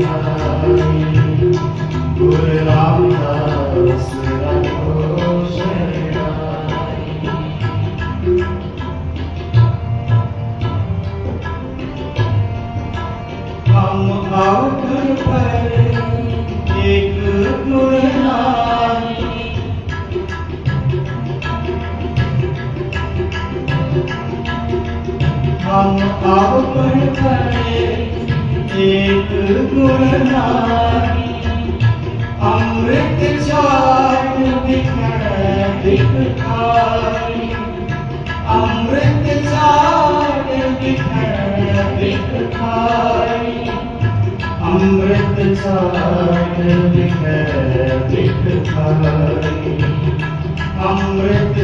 ਸ਼ਰਨਾਈ ਗੁਰ ਰਾਮਦਾਸ ਰਾਠੋ एक गुणगान अमृत छाप दिखाई अमृत अमृत छाप दिखाई अमृत